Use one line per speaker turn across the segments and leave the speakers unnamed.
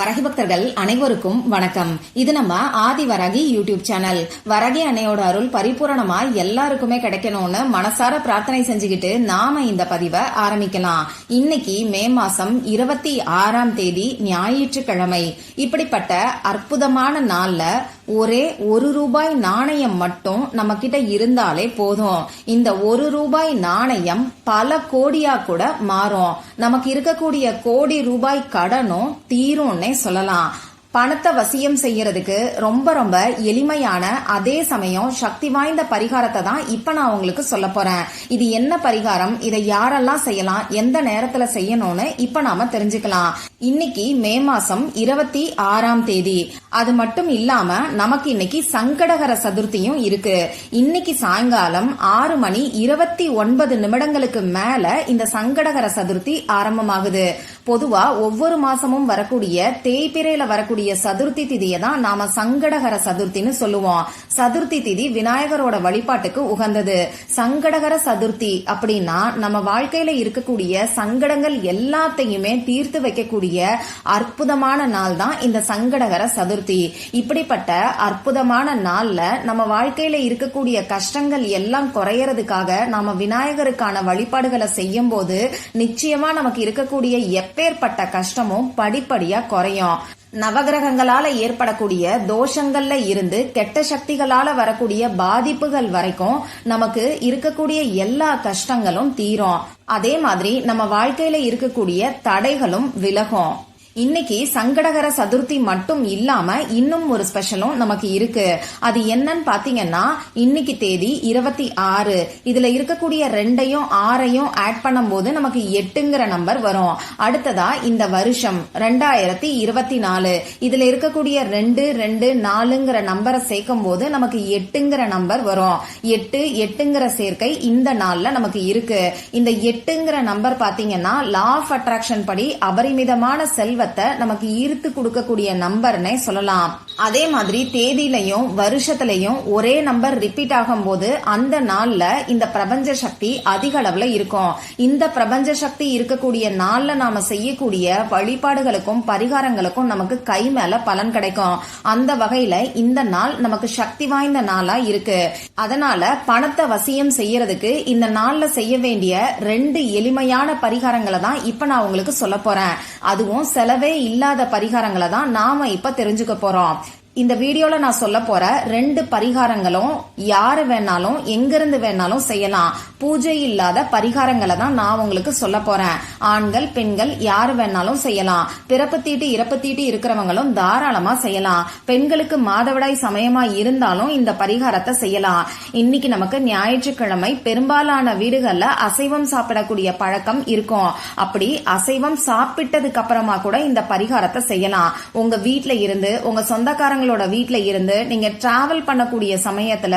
வரகி பக்தர்கள் அனைவருக்கும் வணக்கம். இது நம்ம ஆதி வரகி யூடியூப் சேனல். வரகி அன்னையோட அருள் பரிபூரணமா எல்லாருக்குமே கிடைக்கணும்னு மனசார பிரார்த்தனை செஞ்சுக்கிட்டு நாம இந்த பதிவை ஆரம்பிக்கலாம். இன்னைக்கு மே மாசம் இருபத்தி ஆறாம் தேதி ஞாயிற்றுக்கிழமை. இப்படிப்பட்ட அற்புதமான நாள்ல ஒரே ஒரு ரூபாய் நாணயம் மட்டும் நம்ம கிட்ட இருந்தாலே போதும். இந்த ஒரு ரூபாய் நாணயம் பல கோடியா கூட மாறும். நமக்கு இருக்கக்கூடிய கோடி ரூபாய் கடனும் தீரும்னே சொல்லலாம். பணத்தை வசியம் செய்யறதுக்கு ரொம்ப ரொம்ப எளிமையான அதே சமயம் சக்தி வாய்ந்த பரிகாரத்தை தான் இப்ப நான் உங்களுக்கு சொல்ல போறேன். இது என்ன பரிகாரம்? இதை யாரெல்லாம் செய்யலாம்? எந்த நேரத்துல செய்யணும்னு இப்ப நாம தெரிஞ்சுக்கலாம். இன்னைக்கு மே மாசம் இருபத்தி ஆறாம் தேதி. அது மட்டும் இல்லாம நமக்கு இன்னைக்கு சங்கடகர சதுர்த்தியும் இருக்கு. இன்னைக்கு சாயங்காலம் ஆறு மணி இருபத்தி ஒன்பது நிமிடங்களுக்கு மேல இந்த சங்கடகர சதுர்த்தி ஆரம்பமாகுது. பொதுவா ஒவ்வொரு மாசமும் வரக்கூடிய தேய்பிரையில வரக்கூடிய சதுர்த்தி திதியை தான் நாம சங்கடகர சதுர்த்தின்னு சொல்லுவோம். சதுர்த்தி திதி விநாயகரோட வழிபாட்டுக்கு உகந்தது. சங்கடகர சதுர்த்தி அப்படின்னா நம்ம வாழ்க்கையில இருக்கக்கூடிய சங்கடங்கள் எல்லாத்தையுமே தீர்த்து வைக்கக்கூடிய அற்புதமான நாள் தான் இந்த சங்கடகர சதுர்த்தி. இப்படிப்பட்ட அற்புதமான நாள்ல நம்ம வாழ்க்கையில இருக்கக்கூடிய கஷ்டங்கள் எல்லாம் குறையறதுக்காக நாம விநாயகருக்கான வழிபாடுகளை செய்யும் போது நிச்சயமா நமக்கு இருக்கக்கூடிய அப்பேற்பட்ட கஷ்டமும் படிப்படியா குறையும். நவகிரகங்களால ஏற்படக்கூடிய தோஷங்கள்ல இருந்து கெட்ட சக்திகளால வரக்கூடிய பாதிப்புகள் வரைக்கும் நமக்கு இருக்கக்கூடிய எல்லா கஷ்டங்களும் தீரும். அதே மாதிரி நம்ம வாழ்க்கையில இருக்கக்கூடிய தடைகளும் விலகும். இன்னைக்கு சங்கடகர சதுர்த்தி மட்டும் இல்லாம இன்னும் ஒரு ஸ்பெஷலும் நமக்கு இருக்கு. அது என்னன்னு பாத்தீங்கன்னா இன்னைக்கு தேதி இருபத்தி ஆறு. இதுல இருக்கக்கூடிய ரெண்டையும் ஆறையும் ஆட் பண்ணும்போது நமக்கு எட்டுங்கிற நம்பர் வரும். அடுத்ததா இந்த வருஷம் ரெண்டாயிரத்தி இருபத்தி நாலு. இதுல இருக்கக்கூடிய ரெண்டு ரெண்டு நாலுங்கிற நம்பரை சேர்க்கும் போது நமக்கு எட்டுங்கிற நம்பர் வரும். எட்டு எட்டுங்கிற சேர்க்கை இந்த நாள்ல நமக்கு இருக்கு. இந்த எட்டுங்கிற நம்பர் பாத்தீங்கன்னா லா ஆஃப் அட்ராக்ஷன் படி அபரிமிதமான செல்வத்தை நமக்கு ஈர்த்து கொடுக்கக்கூடிய நம்பர்னே சொல்லலாம். அதே மாதிரி தேதியிலையும் வருஷத்திலையும் ஒரே நம்பர் ரிப்பீட் ஆகும்போது அந்த நாள்ல இந்த பிரபஞ்ச சக்தி அதிக அளவுல இருக்கும். இந்த பிரபஞ்ச சக்தி இருக்கக்கூடிய நாள்ல நாம செய்யக்கூடிய வழிபாடுகளுக்கும் பரிகாரங்களுக்கும் நமக்கு கை மேல பலன் கிடைக்கும். அந்த வகையில இந்த நாள் நமக்கு சக்தி வாய்ந்த நாளா இருக்கு. அதனால பணத்தை வசியம் செய்யறதுக்கு இந்த நாள்ல செய்ய வேண்டிய ரெண்டு எளிமையான பரிகாரங்களை தான் இப்ப நான் உங்களுக்கு சொல்ல போறேன். அதுவும் செலவே இல்லாத பரிகாரங்களை தான் நாம இப்ப தெரிஞ்சுக்க போறோம். இந்த வீடியோல நான் சொல்ல போற ரெண்டு பரிகாரங்களும் யாரு வேணாலும் எங்கிருந்து வேணாலும் செய்யலாம். பூஜை இல்லாத பரிகாரங்களை தான் நான் உங்களுக்கு சொல்ல போறேன். ஆண்கள் பெண்கள் யாரு வேணாலும் செய்யலாம். பிறப்பு தீட்டு இறப்பு தீட்டு இருக்கிறவங்களும் தாராளமா செய்யலாம். பெண்களுக்கு மாதவிடாய் சமயமா இருந்தாலும் இந்த பரிகாரத்தை செய்யலாம். இன்னைக்கு நமக்கு ஞாயிற்றுக்கிழமை. பெரும்பாலான வீடுகள்ல அசைவம் சாப்பிடக்கூடிய பழக்கம் இருக்கும். அப்படி அசைவம் சாப்பிட்டதுக்கு அப்புறமா கூட இந்த பரிகாரத்தை செய்யலாம். உங்க வீட்டுல இருந்து உங்க சொந்தக்காரங்க சொந்தங்களோட வீட்ல இருந்து நீங்க டிராவல் பண்ணக்கூடிய சமயத்துல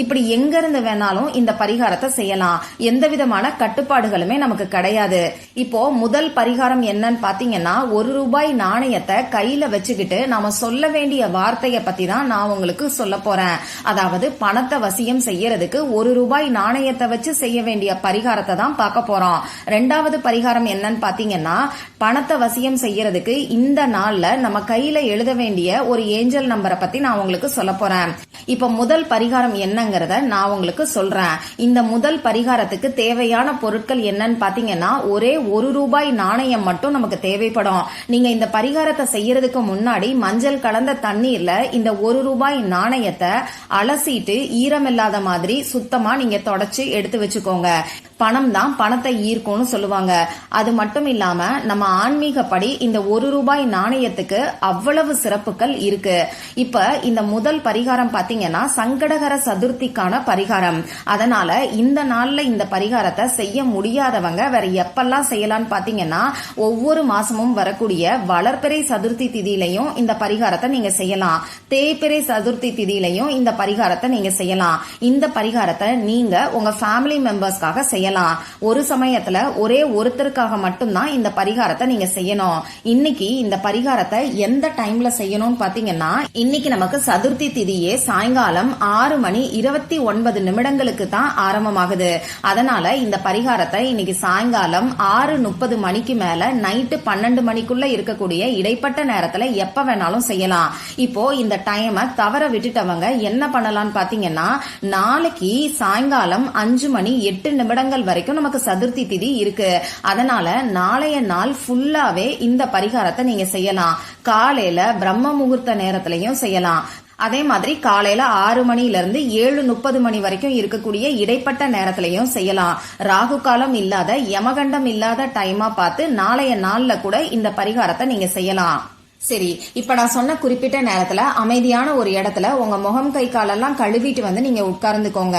இப்படி எங்க இருந்து வேணாலும் இந்த பரிகாரத்தை செய்யலாம். எந்த விதமான கட்டுப்பாடுகளுமே நமக்கு கிடையாது. இப்போ முதல் பரிகாரம் என்னன்னு பாத்தீங்கன்னா ஒரு ரூபாய் நாணயத்தை கையில வச்சுக்கிட்டு நாம சொல்ல வேண்டிய வார்த்தைய பத்தி தான் நான் உங்களுக்கு சொல்ல போறேன். அதாவது பணத்தை வசியம் செய்யறதுக்கு ஒரு ரூபாய் நாணயத்தை வச்சு செய்ய வேண்டிய பரிகாரத்தை தான் பார்க்க போறோம். ரெண்டாவது பரிகாரம் என்னன்னு பாத்தீங்கன்னா பணத்தை வசியம் செய்யறதுக்கு இந்த நாள்ல நம்ம கையில எழுத வேண்டிய ஒரு ஏஞ்சல் நம்பரை பத்தி நான் உங்களுக்கு சொல்ல போறேன். இப்ப முதல் பரிகாரம் என்னங்கறத நான் உங்களுக்கு சொல்றேன். இந்த முதல் பரிகாரத்துக்கு தேவையான பொருட்கள் என்னன்னு பாத்தீங்கன்னா ஒரே ஒரு ரூபாய் நாணயம் மட்டும் நமக்கு தேவைப்படும். நீங்க இந்த பரிகாரத்தை செய்யறதுக்கு முன்னாடி மஞ்சள் கலந்த தண்ணீர்ல இந்த ஒரு ரூபாய் நாணயத்தை அலசிட்டு ஈரமில்லாத மாதிரி சுத்தமா நீங்க தொடச்சு எடுத்து வச்சுக்கோங்க. பணம் தான் பணத்தை ஈர்க்கும்னு சொல்லுவாங்க. அது மட்டும் இல்லாம நம்ம ஆன்மீகப்படி இந்த ஒரு ரூபாய் நாணயத்துக்கு அவ்வளவு சிறப்புகள் இருக்கு. இப்ப இந்த முதல் பரிகாரம் பாத்தீங்கன்னா சங்கடகர சதுர்த்திக்கான பரிகாரம். அதனால இந்த நாள்ல இந்த பரிகாரத்தை செய்ய முடியாதவங்க வேற எப்பெல்லாம் செய்யலாம்னு பாத்தீங்கன்னா ஒவ்வொரு மாசமும் வரக்கூடிய வளர்பிறை சதுர்த்தி திதியிலையும் இந்த பரிகாரத்தை நீங்க செய்யலாம். தேய்பிறை சதுர்த்தி திதியிலையும் இந்த பரிகாரத்தை நீங்க செய்யலாம். இந்த பரிகாரத்தை நீங்க உங்க ஃபேமிலி மெம்பர்ஸ்க்காக செய்யலாம். செய்யலாம் ஒரு சமயத்துல ஒரே ஒருத்தருக்காக மட்டும்தான் இந்த பரிகாரத்தை நீங்க செய்யணும். இன்னைக்கு இந்த பரிகாரத்தை எந்த டைம்ல செய்யணும்னு பாத்தீங்கன்னா இன்னைக்கு நமக்கு சதுர்த்தி திதியே. சாயங்காலம் ஆறு மணி இருபத்தி ஒன்பது நிமிடங்களுக்கு தான் ஆரம்பமாகுது. அதனால இந்த பரிகாரத்தை இன்னைக்கு சாயங்காலம் ஆறு முப்பது மணிக்கு மேல நைட்டு பன்னெண்டு மணிக்குள்ள இருக்கக்கூடிய இடைப்பட்ட நேரத்துல எப்ப வேணாலும் செய்யலாம். இப்போ இந்த டைமை தவற விட்டுட்டவங்க என்ன பண்ணலாம்னு பாத்தீங்கன்னா நாளைக்கு சாயங்காலம் அஞ்சு மணி எட்டு நிமிடங்கள் வரைக்கும் நமக்கு சதுர்த்தி திதி இருக்கு. அதனால நாளைய நாள் ஃபுல்லாவே இந்த பரிகாரத்தை நீங்க செய்யலாம். காலையில பிரம்ம முகூர்த்த நேரத்திலையும் செய்யலாம். அதே மாதிரி காலையில ஆறு மணில இருந்து ஏழு முப்பது மணி வரைக்கும் இருக்கக்கூடிய இடைப்பட்ட நேரத்திலையும் செய்யலாம். ராகு காலம் இல்லாத யமகண்டம் இல்லாத டைமா பார்த்து நாளைய நாள்ல கூட இந்த பரிகாரத்தை நீங்க செய்யலாம். சரி இப்ப நான் சொன்ன குறிப்பிட்ட நேரத்துல அமைதியான ஒரு இடத்துல உங்க முகம் கை காலெல்லாம் கழுவிட்டு வந்து நீங்க உட்கார்ந்துக்கோங்க.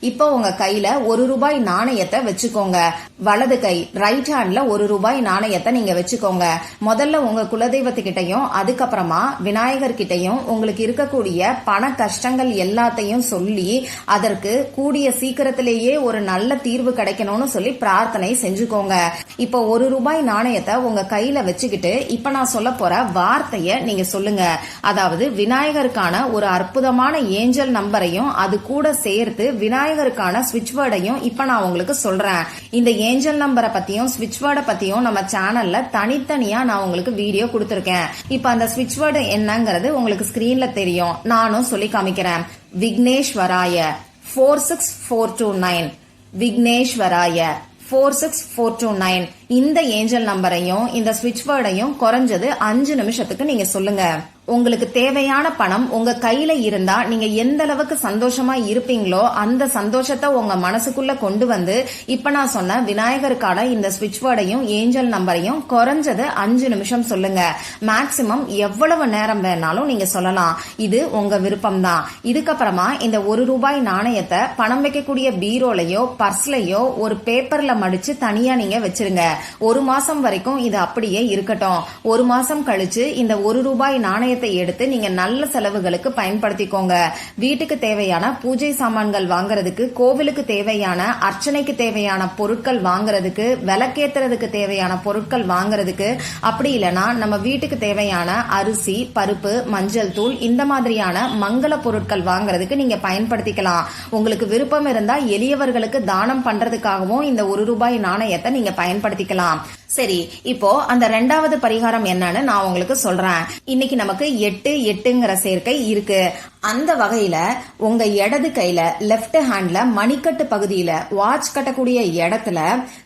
இப்போ உங்க கையில ஒரு ரூபாய் நாணயத்தை வச்சுக்கோங்க. வலது கை ரைட் ஹேண்ட்ல ஒரு ரூபாய் நாணயத்தை நீங்க வச்சுக்கோங்க. முதல்ல உங்க குலதெய்வத்துக்கிட்டையும் அதுக்கப்புறமா விநாயகர் கிட்டையும் உங்களுக்கு இருக்கக்கூடிய பண கஷ்டங்கள் எல்லாத்தையும் சொல்லி அதற்கு கூடிய சீக்கிரத்திலேயே ஒரு நல்ல தீர்வு கிடைக்கணும்னு சொல்லி பிரார்த்தனை செஞ்சுக்கோங்க. இப்போ ஒரு ரூபாய் நாணயத்தை உங்க கையில வச்சுக்கிட்டு இப்ப நான் சொல்ல போற வார்த்தைய நீங்க சொல்லுங்க. அதாவது விநாயகருக்கான ஒரு அற்புதமான ஏஞ்சல் நம்பரையும் அது கூட சேர்த்து விநாயகருக்கான ஸ்விட்ச் வேர்டையும் இப்ப நான் உங்களுக்கு சொல்றேன். இந்த ஏஞ்சல் நம்பரை பத்தியும் சுவிட்ச் வேர்டை பத்தியும் நம்ம சேனல்ல தனித்தனியா நான் உங்களுக்கு வீடியோ கொடுத்துருக்கேன். இப்ப அந்த ஸ்விட்ச் வேர்டு என்னங்கிறது உங்களுக்கு ஸ்கிரீன்ல தெரியும். நானும் சொல்லி காமிக்கிறேன். விக்னேஸ்வராய four six four two nine விக்னேஸ்வராய four six four two nine இந்த ஏஞ்சல் நம்பரையும் இந்த ஸ்விட்ச் வேர்டையும் குறைஞ்சது அஞ்சு நிமிஷத்துக்கு நீங்க சொல்லுங்க. உங்களுக்கு தேவையான பணம் உங்க கையில இருந்தா நீங்க எந்த அளவுக்கு சந்தோஷமா இருப்பீங்களோ அந்த சந்தோஷத்தை உங்க மனசுக்குள்ள கொண்டு வந்து இப்ப நான் சொன்ன விநாயகருக்கான இந்த ஸ்விட்ச் வேர்டையும் ஏஞ்சல் நம்பரையும் குறைஞ்சது அஞ்சு நிமிஷம் சொல்லுங்க. மேக்சிமம் எவ்வளவு நேரம் வேணாலும் நீங்க சொல்லலாம். இது உங்க விருப்பம் தான் இதுக்கப்புறமா இந்த ஒரு ரூபாய் நாணயத்தை பணம் வைக்கக்கூடிய பீரோலையோ பர்ஸ்லயோ ஒரு பேப்பர்ல மடிச்சு தனியா நீங்க வச்சிருங்க. ஒரு மாசம் வரைக்கும் இது அப்படியே இருக்கட்டும். ஒரு மாசம் கழிச்சு இந்த ஒரு ரூபாய் சமயத்தை எடுத்து நீங்க நல்ல செலவுகளுக்கு பயன்படுத்திக்கோங்க. வீட்டுக்கு தேவையான பூஜை சாமான்கள் வாங்குறதுக்கு கோவிலுக்கு தேவையான அர்ச்சனைக்கு தேவையான பொருட்கள் வாங்குறதுக்கு விளக்கேத்துறதுக்கு தேவையான பொருட்கள் வாங்குறதுக்கு அப்படி இல்லைன்னா நம்ம வீட்டுக்கு தேவையான அரிசி பருப்பு மஞ்சள் தூள் இந்த மாதிரியான மங்கள பொருட்கள் வாங்குறதுக்கு நீங்க பயன்படுத்திக்கலாம். உங்களுக்கு விருப்பம் இருந்தா எளியவர்களுக்கு தானம் பண்றதுக்காகவும் இந்த ஒரு ரூபாய் நாணயத்தை நீங்க பயன்படுத்திக்கலாம். சரி இப்போ அந்த ரெண்டாவது பரிகாரம் என்னன்னு நான் உங்களுக்கு சொல்றேன். இன்னைக்கு நமக்கு எட்டு எட்டுங்கிற சேர்க்கை இருக்கு. அந்த வகையில உங்க இடது கையில லெஃப்ட் ஹேண்ட்ல மணிக்கட்டு பகுதியில வாட்ச் கட்டக்கூடிய இடத்துல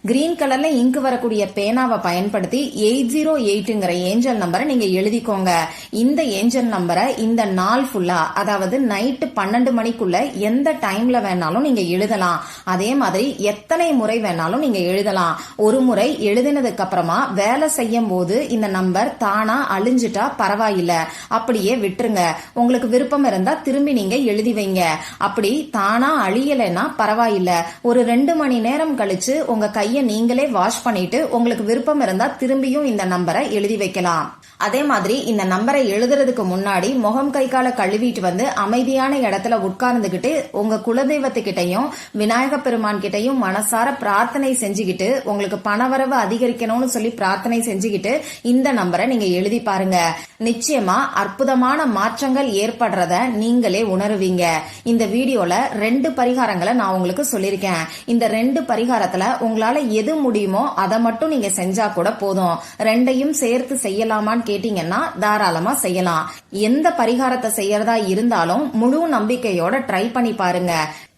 கிரீன் கலர்ல இங்கு வரக்கூடிய பேனாவை பயன்படுத்தி எயிட் ஜீரோ எயிட்டுங்கிற ஏஞ்சல் நம்பரை நீங்க எழுதிக்கோங்க. இந்த ஏஞ்சல் நம்பரை இந்த நாள் ஃபுல்லா அதாவது நைட்டு பன்னெண்டு மணிக்குள்ள எந்த டைம்ல வேணாலும் நீங்க எழுதலாம். அதே மாதிரி எத்தனை முறை வேணாலும் நீங்க எழுதலாம். ஒரு முறை எழுதினதுக்கு அப்புறமா வேலை செய்யும் போது இந்த நம்பர் தானா அழிஞ்சிட்டா பரவாயில்ல. அப்படியே விட்டுருங்க. உங்களுக்கு விருப்பம் இருந்தா திரும்பி நீங்க எழுதி வைங்க. அப்படி தானா அழியலைன்னா பரவாயில்ல. ஒரு ரெண்டு மணி நேரம் கழிச்சு உங்க கையை நீங்களே வாஷ் பண்ணிட்டு உங்களுக்கு விருப்பம் இருந்தா திரும்பியும் இந்த நம்பரை எழுதி வைக்கலாம். அதே மாதிரி இந்த நம்பரை எழுதுறதுக்கு முன்னாடி முகம் கை கால கழுவிட்டு வந்து அமைதியான இடத்துல உட்கார்ந்துகிட்டு உங்க குலதெய்வத்துக்கிட்டையும் விநாயக பெருமான் கிட்டையும் மனசார பிரார்த்தனை செஞ்சுக்கிட்டு உங்களுக்கு பணவரவு அதிகரிக்கணும்னு சொல்லி பிரார்த்தனை செஞ்சுக்கிட்டு இந்த நம்பரை நீங்க எழுதி பாருங்க. நிச்சயமா அற்புதமான மாற்றங்கள் ஏற்படுறத நீங்களே உணருவீங்க. இந்த வீடியோல ரெண்டு பரிகாரங்களை நான் உங்களுக்கு சொல்லியிருக்கேன். இந்த ரெண்டு பரிகாரத்துல உங்களால எது முடியுமோ அதை மட்டும் நீங்க செஞ்சா கூட போதும். ரெண்டையும் சேர்த்து செய்யலாமான்னு கேட்டீங்கன்னா தாராளமா செய்யலாம். எந்த பரிகாரத்தை செய்யறதா இருந்தாலும் முழு நம்பிக்கையோட ட்ரை பண்ணி பாருங்க.